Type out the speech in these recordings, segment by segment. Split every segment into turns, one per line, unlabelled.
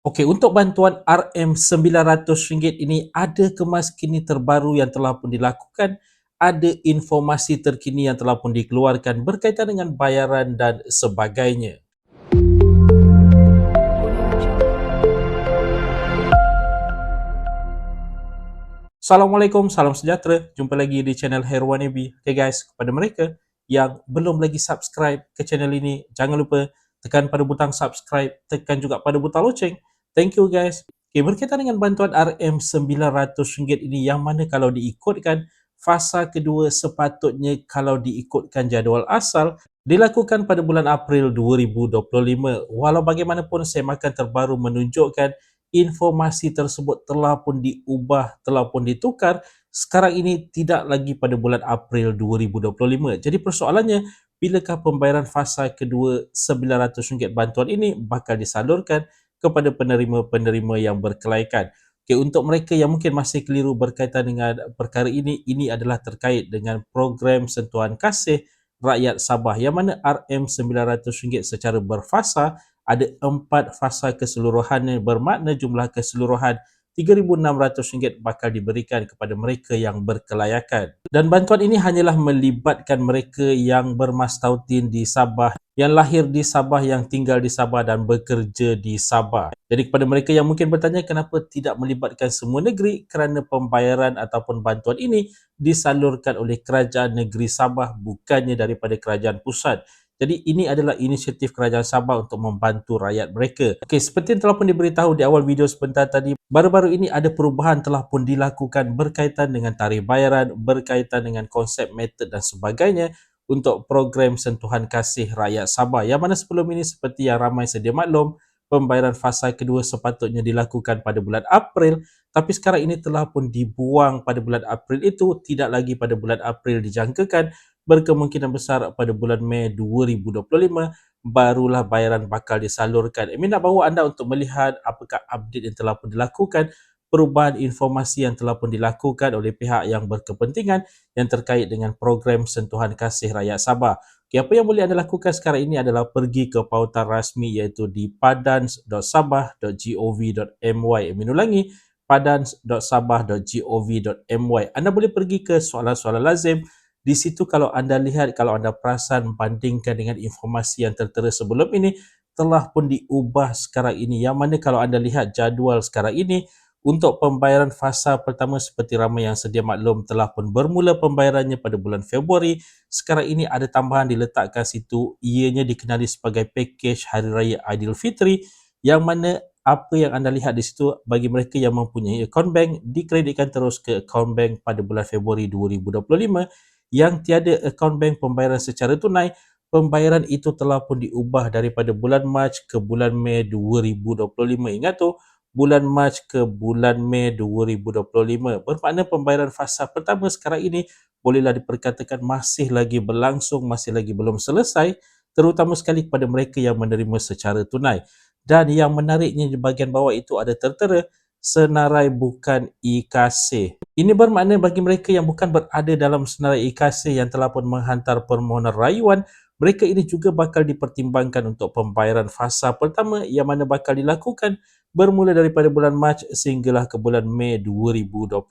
Okey, untuk bantuan RM900 ini ada kemas kini terbaru yang telah pun dilakukan, ada informasi terkini yang telah pun dikeluarkan berkaitan dengan bayaran dan sebagainya. Assalamualaikum, salam sejahtera. Jumpa lagi di channel Herwan Ebi. Okay guys, kepada mereka yang belum lagi subscribe ke channel ini, jangan lupa tekan pada butang subscribe, tekan juga pada butang loceng. Thank you guys. Okay, berkaitan dengan bantuan RM900 ini yang mana kalau diikutkan fasa kedua sepatutnya kalau diikutkan jadual asal dilakukan pada bulan April 2025. Walau bagaimanapun saya makan terbaru menunjukkan informasi tersebut telah pun diubah, telah pun ditukar. Sekarang ini tidak lagi pada bulan April 2025. Jadi persoalannya, bilakah pembayaran fasa kedua RM900 bantuan ini bakal disalurkan kepada penerima-penerima yang berkelaikan? Okay, untuk mereka yang mungkin masih keliru berkaitan dengan perkara ini, ini adalah terkait dengan program sentuhan kasih rakyat Sabah yang mana RM900 secara berfasa ada empat fasa keseluruhan yang bermakna jumlah keseluruhan RM3,600 bakal diberikan kepada mereka yang berkelayakan. Dan bantuan ini hanyalah melibatkan mereka yang bermastautin di Sabah, yang lahir di Sabah, yang tinggal di Sabah dan bekerja di Sabah. Jadi kepada mereka yang mungkin bertanya kenapa tidak melibatkan semua negeri kerana pembayaran ataupun bantuan ini disalurkan oleh kerajaan negeri Sabah bukannya daripada kerajaan pusat. Jadi ini adalah inisiatif kerajaan Sabah untuk membantu rakyat mereka. Okey, seperti yang telah pun diberitahu di awal video sebentar tadi, baru-baru ini ada perubahan telah pun dilakukan berkaitan dengan tarikh bayaran, berkaitan dengan konsep metod dan sebagainya untuk program sentuhan kasih rakyat Sabah. Yang mana sebelum ini seperti yang ramai sedia maklum, pembayaran fasa kedua sepatutnya dilakukan pada bulan April tapi sekarang ini telah pun dibuang pada bulan April itu tidak lagi pada bulan April dijangkakan berkemungkinan besar pada bulan Mei 2025 barulah bayaran bakal disalurkan. Ini nak bawa anda untuk melihat apakah update yang telah pun dilakukan, perubahan informasi yang telah pun dilakukan oleh pihak yang berkepentingan yang terkait dengan program sentuhan kasih rakyat Sabah. Okay, apa yang boleh anda lakukan sekarang ini adalah pergi ke pautan rasmi iaitu di padans.sabah.gov.my. Amin ulangi, padans.sabah.gov.my. Anda boleh pergi ke soalan-soalan lazim di situ kalau anda lihat, kalau anda perasan bandingkan dengan informasi yang tertera sebelum ini, telah pun diubah sekarang ini. Yang mana kalau anda lihat jadual sekarang ini, untuk pembayaran fasa pertama seperti ramai yang sedia maklum telah pun bermula pembayarannya pada bulan Februari. Sekarang ini ada tambahan diletakkan situ, ianya dikenali sebagai package Hari Raya Aidilfitri yang mana apa yang anda lihat di situ bagi mereka yang mempunyai account bank dikreditkan terus ke account bank pada bulan Februari 2025 yang tiada akaun bank pembayaran secara tunai, pembayaran itu telah pun diubah daripada bulan Mac ke bulan Mei 2025. Ingat tu, bulan Mac ke bulan Mei 2025. Bermakna pembayaran fasa pertama sekarang ini bolehlah diperkatakan masih lagi berlangsung, masih lagi belum selesai, terutama sekali kepada mereka yang menerima secara tunai. Dan yang menariknya di bahagian bawah itu ada tertera senarai bukan IKC. Ini bermakna bagi mereka yang bukan berada dalam senarai IKC yang telah pun menghantar permohonan rayuan, mereka ini juga bakal dipertimbangkan untuk pembayaran fasa pertama yang mana bakal dilakukan bermula daripada bulan Mac sehinggalah ke bulan Mei 2025.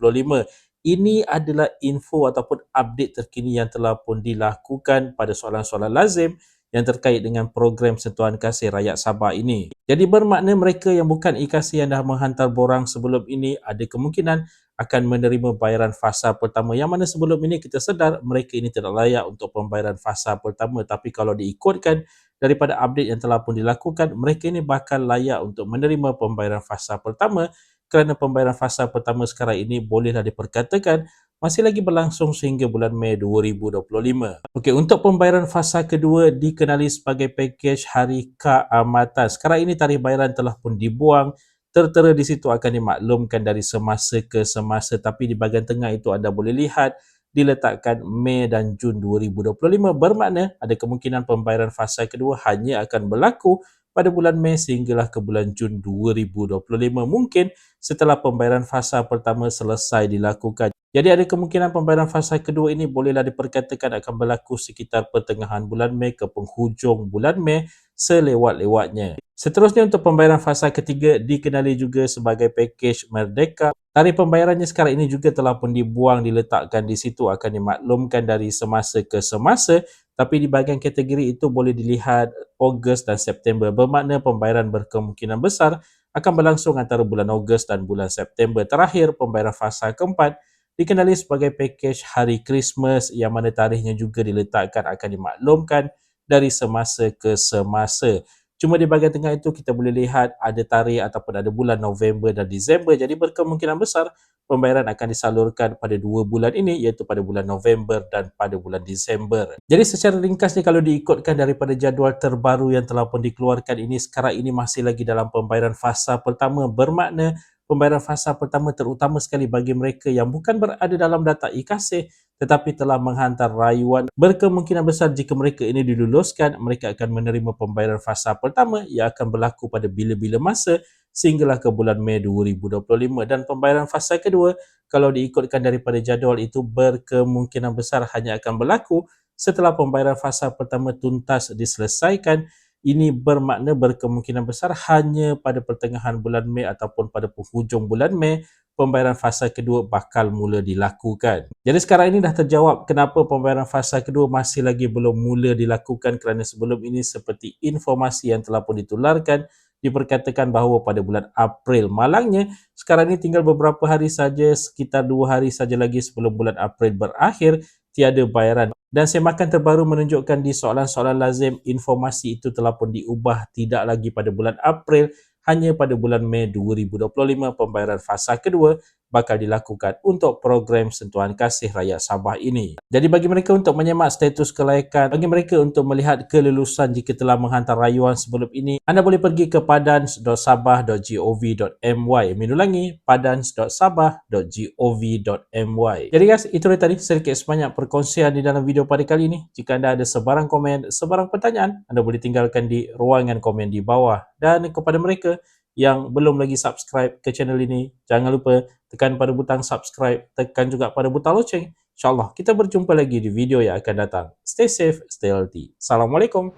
Ini adalah info ataupun update terkini yang telah pun dilakukan pada soalan-soalan lazim yang terkait dengan program sentuhan kasih rakyat Sabah ini. Jadi bermakna mereka yang bukan IKASI yang dah menghantar borang sebelum ini ada kemungkinan akan menerima bayaran fasa pertama yang mana sebelum ini kita sedar mereka ini tidak layak untuk pembayaran fasa pertama tapi kalau diikutkan daripada update yang telah pun dilakukan mereka ini bakal layak untuk menerima pembayaran fasa pertama kerana pembayaran fasa pertama sekarang ini bolehlah diperkatakan masih lagi berlangsung sehingga bulan Mei 2025. Okey, untuk pembayaran fasa kedua dikenali sebagai pakej Hari Keamatan. Sekarang ini tarikh bayaran telah pun dibuang. Tertera di situ akan dimaklumkan dari semasa ke semasa tapi di bahagian tengah itu anda boleh lihat diletakkan Mei dan Jun 2025 bermakna ada kemungkinan pembayaran fasa kedua hanya akan berlaku pada bulan Mei sehinggalah ke bulan Jun 2025 mungkin setelah pembayaran fasa pertama selesai dilakukan. Jadi ada kemungkinan pembayaran fasa kedua ini bolehlah diperkatakan akan berlaku sekitar pertengahan bulan Mei ke penghujung bulan Mei selewat-lewatnya. Seterusnya untuk pembayaran fasa ketiga dikenali juga sebagai pakej Merdeka. Tarikh pembayarannya sekarang ini juga telah pun dibuang diletakkan di situ akan dimaklumkan dari semasa ke semasa tapi di bahagian kategori itu boleh dilihat Ogos dan September bermakna pembayaran berkemungkinan besar akan berlangsung antara bulan Ogos dan bulan September. Terakhir pembayaran fasa keempat dikenali sebagai pakej hari Christmas yang mana tarikhnya juga diletakkan akan dimaklumkan dari semasa ke semasa. Cuma di bahagian tengah itu kita boleh lihat ada tarikh ataupun ada bulan November dan Disember. Jadi berkemungkinan besar pembayaran akan disalurkan pada dua bulan ini iaitu pada bulan November dan pada bulan Disember. Jadi secara ringkas ni kalau diikutkan daripada jadual terbaru yang telah pun dikeluarkan ini sekarang ini masih lagi dalam pembayaran fasa pertama bermakna pembayaran fasa pertama terutama sekali bagi mereka yang bukan berada dalam data e-kasih tetapi telah menghantar rayuan berkemungkinan besar jika mereka ini diluluskan mereka akan menerima pembayaran fasa pertama yang akan berlaku pada bila-bila masa sehinggalah ke bulan Mei 2025 dan pembayaran fasa kedua kalau diikutkan daripada jadual itu berkemungkinan besar hanya akan berlaku setelah pembayaran fasa pertama tuntas diselesaikan ini bermakna berkemungkinan besar hanya pada pertengahan bulan Mei ataupun pada penghujung bulan Mei pembayaran fasa kedua bakal mula dilakukan. Jadi sekarang ini dah terjawab kenapa pembayaran fasa kedua masih lagi belum mula dilakukan kerana sebelum ini seperti informasi yang telah pun ditularkan diperkatakan bahawa pada bulan April malangnya sekarang ini tinggal beberapa hari saja sekitar dua hari saja lagi sebelum bulan April berakhir tiada bayaran dan semakan terbaru menunjukkan di soalan-soalan lazim informasi itu telah pun diubah tidak lagi pada bulan April hanya pada bulan Mei 2025 pembayaran fasa kedua bakal dilakukan untuk program sentuhan kasih rakyat Sabah ini. Jadi bagi mereka untuk menyemak status kelayakan, bagi mereka untuk melihat kelulusan jika telah menghantar rayuan sebelum ini, anda boleh pergi ke padans.sabah.gov.my. Minulangi padans.sabah.gov.my. Jadi guys, itu dia tadi sedikit sebanyak perkongsian di dalam video pada kali ini. Jika anda ada sebarang komen, sebarang pertanyaan, anda boleh tinggalkan di ruangan komen di bawah. Dan kepada mereka yang belum lagi subscribe ke channel ini, jangan lupa tekan pada butang subscribe, tekan juga pada butang loceng. InsyaAllah kita berjumpa lagi di video yang akan datang. Stay safe, stay healthy. Assalamualaikum.